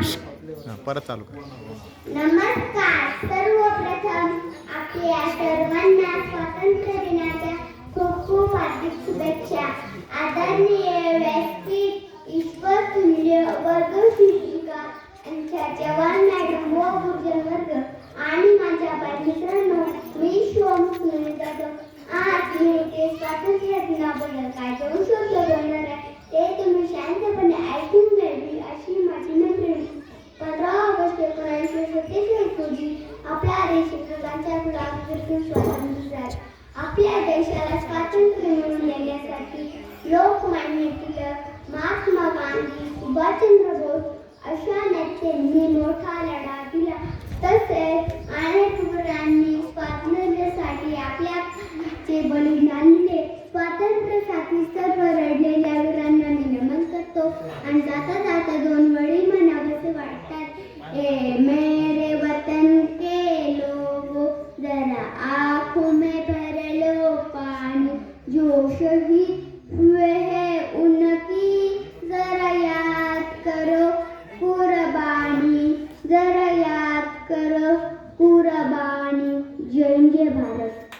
परत चालू नमस्कार सर्वप्रथम आपल्या सर्वांना स्वातंत्र्य दिनाच्या खूप खूप हार्दिक शुभेच्छा. आदरणीय व्यासपीठ ईश्वर तुल्य वर्ग शिक्षिका यांच्या जवान मॅडम व गुरुजन वर्ग आणि माझ्या बालमित्रांनो मी शिवम सुनीता जाधव. आज मी ते स्वातंत्र्य दिनाबद्दल काय दोन शकतो? देखील स्वातंत्र्य झाला आपल्या देशाला स्वातंत्र्य मिळवून देण्यासाठी लोकमान्य टिळक महात्मा गांधी सुभाषचंद्र बोस अशा नेत्यांनी मोठा लढा दिला. तसेच अनेक वीरांनी स्वातंत्र्यासाठी आपल्याचे बलिदान दिले स्वातंत्र्यासाठी सर्व रडलेल्या वीरांना मी नमन करतो. आणि जाता शहीद हुए हैं उनकी जरा याद करो कुर्बानी जरा याद करो कुर्बानी